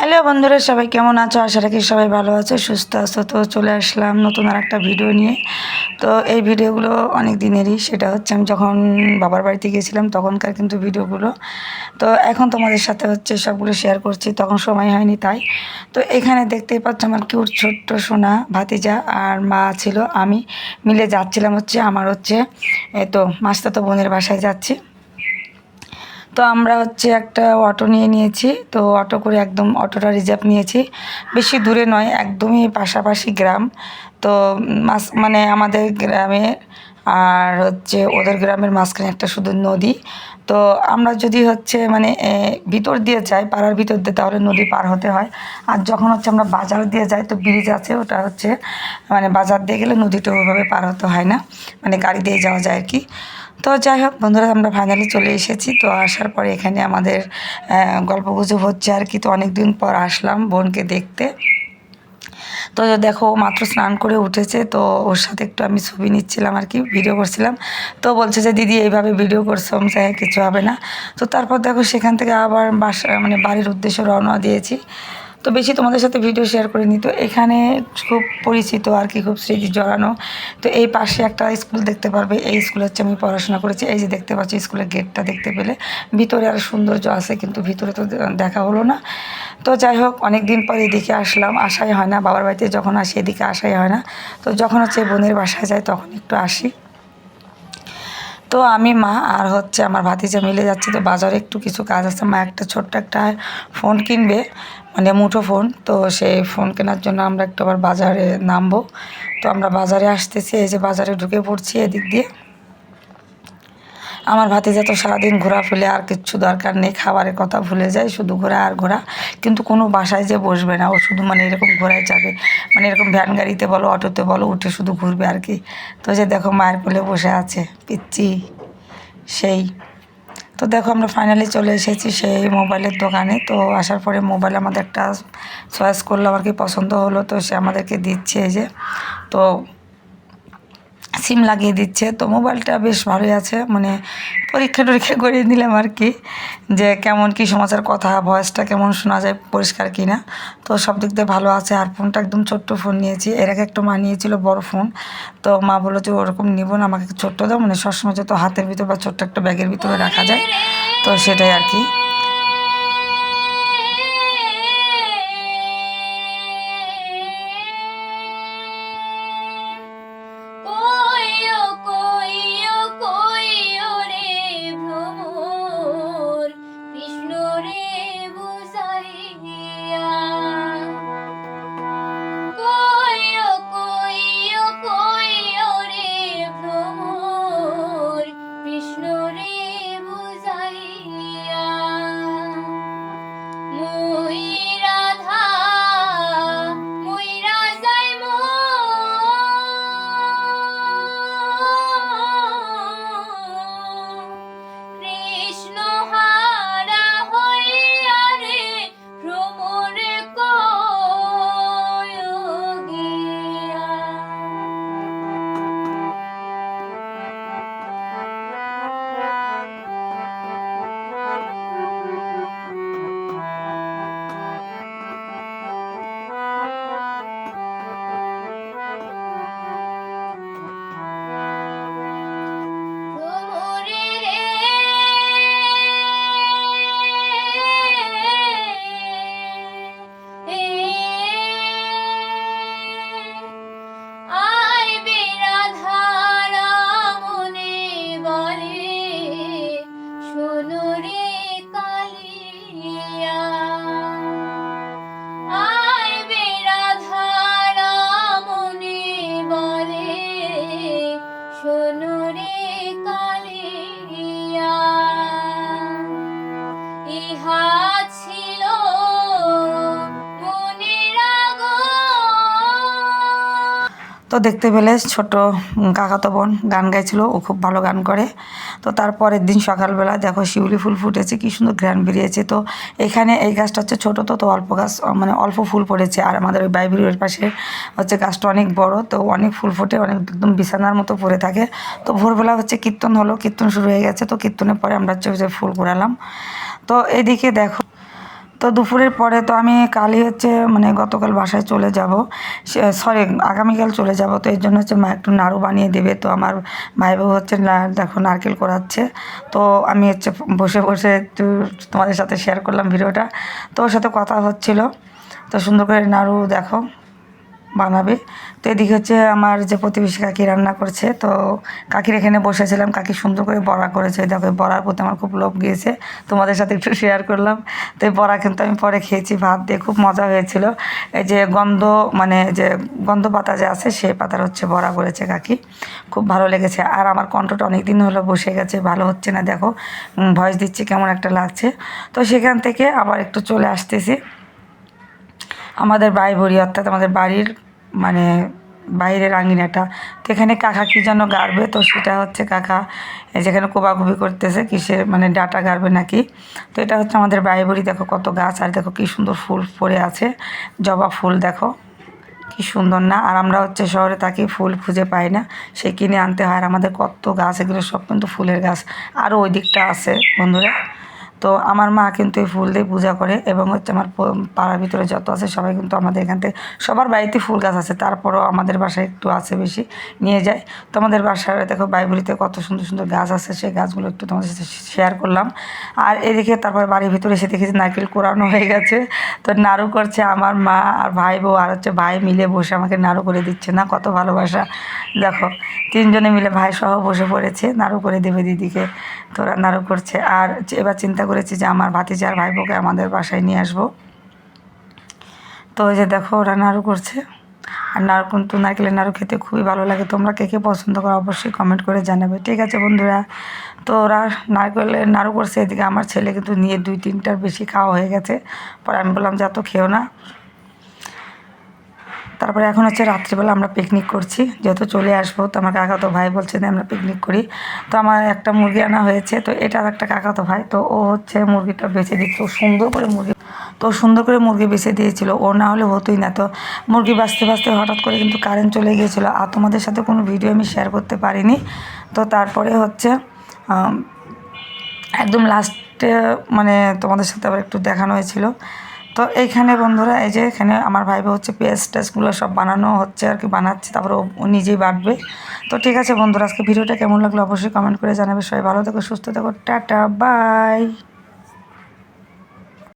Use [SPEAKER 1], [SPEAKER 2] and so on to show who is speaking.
[SPEAKER 1] Hello বন্ধুরা, সবাই কেমন আছো? আশা রাখি সবাই ভালো আছো, সুস্থ আছো। তো চলে আসলাম নতুন আর একটা ভিডিও নিয়ে। তো এই ভিডিওগুলো অনেক দিনেরই। সেটা হচ্ছে আমি যখন বাবার বাড়িতে গিয়েছিলাম, তখনকার কিন্তু ভিডিওগুলো। তো এখন তোমাদের সাথে হচ্ছে সবগুলো শেয়ার করছি। তখন সময় হয়নি তাই। তো এখানে দেখতেই পাচ্ছ আমার কিউট ছোট্ট সোনা, ভাতিজা আর মা ছিল, আমি। মিলে যাচ্ছিলাম হচ্ছে, আমার হচ্ছে এ তো মাস্তাতো বোনের বাসায় যাচ্ছি। তো আমরা হচ্ছে একটা অটো নিয়ে নিয়েছি। তো অটো করে একদম অটোটা রিজার্ভ নিয়েছি। বেশি দূরে নয়, একদমই পাশাপাশি গ্রাম। তো মাস মানে আমাদের গ্রামে আর হচ্ছে ওদের গ্রামের মাঝখানে একটা শুধু নদী। তো আমরা যদি হচ্ছে মানে ভিতর দিয়ে যাই, পাড়ার ভিতর দিয়ে, তাহলে নদী পার হতে হয়। আর যখন হচ্ছে আমরা বাজার দিয়ে যাই, তো ব্রিজ আছে, ওটা হচ্ছে মানে বাজার দিয়ে গেলে নদীটা ওইভাবে পার হতে হয় না। মানে গাড়ি দিয়ে যাওয়া যায় আর কি। তো যাই হোক বন্ধুরা আমরা ফাইনালি চলে এসেছি। তো আসার পরে এখানে আমাদের আহ, গল্প গুজব হচ্ছে আর কি। তো অনেক দিন পর আসলাম বোনকে দেখতে। তো দেখো মাত্র স্নান করে উঠেছে। তো ওর সাথে একটু আমি ছবি নিচ্ছিলাম আর কি ভিডিও করছিলাম। তো বলছে যে দিদি এইভাবে ভিডিও করছ আমি কিছু হবে না। তো তারপর দেখো সেখান থেকে আবার বাসা মানে বাড়ির উদ্দেশ্যে রওনা দিয়েছি। তো বেশি তোমাদের সাথে ভিডিও শেয়ার করে নিত এখানে খুব পরিচিত আর কি, খুব স্মৃতি জড়ানো। তো এই পাশে একটা স্কুল দেখতে পারবে। এই স্কুলে হচ্ছে আমি পড়াশোনা করেছি। এই যে দেখতে পাচ্ছি স্কুলের গেটটা দেখতে পেলে। ভিতরে আর সৌন্দর্য আছে, কিন্তু ভিতরে তো দেখা হলো না। তো যাই হোক অনেক দিন পর এদিকে আসলাম। আসাই হয় না, বাবার বাড়িতে যখন আসি, এদিকে আসাই হয় না। তো যখন হচ্ছে বোনের বাসায় যাই, তখন একটু আসি। তো আমি, মা আর হচ্ছে আমার ভাতিজা মিলে যাচ্ছে। তো বাজারে একটু কিছু কাজ আছে। মা একটা ছোট্ট একটা ফোন কিনবে মানে মুঠো ফোন। তো সেই ফোন কেনার জন্য আমরা একটু আবার বাজারে নামবো। তো আমরা বাজারে আসতেছি, এই যে বাজারে ঢুকে পড়ছি এদিক দিয়ে। আমার ভাতিজা তো সারাদিন ঘোরা ফেলে আর কিচ্ছু দরকার নেই, খাবারের কথা ভুলে যায় শুধু ঘোরা আর ঘোরা। কিন্তু কোনো বাসায় যে বসবে না, ও শুধু মানে এরকম ঘোরায় যাবে। মানে এরকম ভ্যান গাড়িতে বলো, অটোতে বলো, উঠে শুধু ঘুরবে আর কি। তো যে দেখো মায়ের কোলে বসে আছে পিচ্ছি সেই। তো দেখো আমরা ফাইনালি চলে এসেছি সেই মোবাইলের দোকানে। তো আসার পরে মোবাইল আমাদের একটা চয়েস করল আর কি পছন্দ হলো, তো সে আমাদেরকে দিচ্ছে এই যে। তো সিম লাগিয়ে দিচ্ছে। তো মোবাইলটা বেশ ভালোই আছে। মানে পরীক্ষা টরীক্ষা করে নিলাম আর কি যে কেমন কি সমাচার কথা, ভয়েসটা কেমন শোনা যায়, পরিষ্কার কি না তো সব দিক দিয়ে ভালো আছে। আর ফোনটা একদম ছোট্ট ফোন নিয়েছি। এর আগে একটা মা নিয়েছিল বড় ফোন। তো মা বলল যে ওরকম নিব না, আমাকে ছোট্ট দাও। মানে সবসময় যত হাতের ভিতর বা ছোট্ট একটা ব্যাগের ভিতরে রাখা যায়। তো সেটাই আর কি। তো দেখতে পেলে ছোট কাকাতো বোন গান গাইছিল, ও খুব ভালো গান করে। তো তারপরের দিন সকালবেলা দেখো শিউলি ফুল ফুটেছে, কি সুন্দর ঘ্রাণ বেরিয়েছে। তো এখানে এই গাছটা হচ্ছে ছোটো তো তো অল্প গাছ মানে অল্প ফুল পড়েছে। আর আমাদের ওই বাইবেরির পাশে হচ্ছে গাছটা অনেক বড়, তো অনেক ফুল ফোটে, অনেক একদম বিছানার মতো পড়ে থাকে। তো ভোরবেলা হচ্ছে কীর্তন হলো, কীর্তন শুরু হয়ে গেছে, তো কীর্তনের পরে আমরা হচ্ছে ফুল কুড়ালাম তো এদিকে দেখো তো দুপুরের পরে তো আমি কালই হচ্ছে মানে গতকাল বাসায় চলে যাব। সরি আগামীকাল চলে যাব। তো এর জন্য হচ্ছে মা একটু নাড়ু বানিয়ে দেবে। তো আমার ভাই বউ হচ্ছে দেখো নারকেল করাচ্ছে। তো আমি হচ্ছে বসে বসে একটু তোমাদের সাথে শেয়ার করলাম ভিডিওটা। তো ওর সাথে কথা হচ্ছিল। তো সুন্দর করে নাড়ু দেখো। বানাবে। তো এদিকে হচ্ছে আমার যে প্রতিবেশী কাকি রান্না করছে, তো কাকির এখানে বসেছিলাম, কাকি সুন্দর করে বড়া করেছে। দেখো বড়ার প্রতি আমার খুব লোভ গিয়েছে, তোমাদের সাথে একটু শেয়ার করলাম। তো এই বড়া কিন্তু আমি পরে খেয়েছি, ভাত দিয়ে খুব মজা হয়েছিল। এই যে গন্ধ মানে যে গন্ধ পাতা যে আছে, সেই পাতার হচ্ছে বড়া করেছে কাকি। খুব ভালো লেগেছে। আর আমার কণ্ঠটা অনেক দিন হলো বসে গেছে, ভালো হচ্ছে না, দেখো। ভয়েস দিচ্ছি, কেমন একটা লাগছে। তো সেখান থেকে আবার একটু চলে আসতেছি। আমাদের বাড়ি ভরি অর্থাৎ আমাদের বাড়ির মানে বাইরের আঙিনাটা। তো এখানে কাকা কী যেন গাড়বে? তো সেটা হচ্ছে কাকা যেখানে কোবাকুবি করতেছে কিসের মানে ডাটা গাড়বে নাকি? তো এটা হচ্ছে আমাদের বাড়ি ভরি দেখো কত গাছ, আর দেখো কী সুন্দর ফুল পড়ে আছে। জবা ফুল, দেখো, কি সুন্দর না? আর আমরা হচ্ছে শহরে থাকি, ফুল খুঁজে পাই না। সে কিনে আনতে হয়, আর আমাদের কত গাছ, এগুলো সব কিন্তু ফুলের গাছ। আরও ওই দিকটা আছে, বন্ধুরা। তো আমার মা কিন্তু এই ফুল দিয়ে পূজা করে এবং হচ্ছে আমার পাড়ার ভিতরে যত আছে সবাই কিন্তু আমাদের এখান থেকে, সবার বাড়িতে ফুল গাছ আছে, তারপরও আমাদের বাসায় একটু আছে বেশি, নিয়ে যায়। তো আমাদের বাসায় দেখো বাইবুড়িতে কত সুন্দর সুন্দর গাছ আছে, সেই গাছগুলো একটু তোমাদের সাথে শেয়ার করলাম। আর এদিকে তারপর বাড়ির ভিতরে এসে দেখেছি নারকেল কোরানো হয়ে গেছে। তো নাড়ু করছে আমার মা আর ভাই বউ আর হচ্ছে ভাই মিলে বসে আমাকে নাড়ু করে দিচ্ছে, না কত ভালোবাসা। দেখো, তিনজনে মিলে ভাই সহ বসে পড়েছে, নাড়ু করে দেবে দিদিকে, তোরা নাড়ু করছে। আর এবার চিন্তা করেছি যে আমার ভাতিজার ভাইবোকে ভাই বোকে আমাদের বাসায় নিয়ে আসব। তো ওই যে দেখো ওরা নাড়ু করছে। আর নাড়ু কিন্তু নারকেলের নাড়ু খেতে খুবই ভালো লাগে। তোমরা কে কে পছন্দ করো অবশ্যই কমেন্ট করে জানাবে। ঠিক আছে বন্ধুরা, তো ওরা নারকেলের নাড়ু করছে। এদিকে আমার ছেলে কিন্তু নিয়ে দুই তিনটার বেশি খাওয়া হয়ে গেছে। পরে আমি বললাম, যে এত খেও না। তারপরে এখন হচ্ছে রাত্রিবেলা আমরা পিকনিক করছি। যেহেতু চলে আসব, তো আমার কাকাতো ভাই বলছে যে আমরা পিকনিক করি। তো আমার একটা মুরগি আনা হয়েছে, তো এটা একটা কাকাতো ভাই, তো ও হচ্ছে মুরগিটা বেছে দিচ্ছে। সুন্দর করে মুরগি, তো সুন্দর করে মুরগি বেছে দিয়েছিল। ও না হলে হতোই না। তো মুরগি বাঁচতে বাঁচতে হঠাৎ করে কিন্তু কারেন্ট চলে গিয়েছিল। আর তোমাদের সাথে কোনো ভিডিও আমি শেয়ার করতে পারিনি। তো তারপরে হচ্ছে একদম লাস্টে মানে তোমাদের সাথে আবার একটু দেখানো হয়েছিল। তো এইখানে বন্ধুরা, এই যে এখানে আমার ভাই হচ্ছে পেস্ট টেস্টগুলো সব বানানো হচ্ছে আর কি, বানাচ্ছে, তারপরে ও নিজেই বাটবে। তো ঠিক আছে বন্ধুরা, আজকে ভিডিওটা কেমন লাগল অবশ্যই কমেন্ট করে জানাবে। সবাই ভালো থেকো, সুস্থ থেকো, টাটা বাই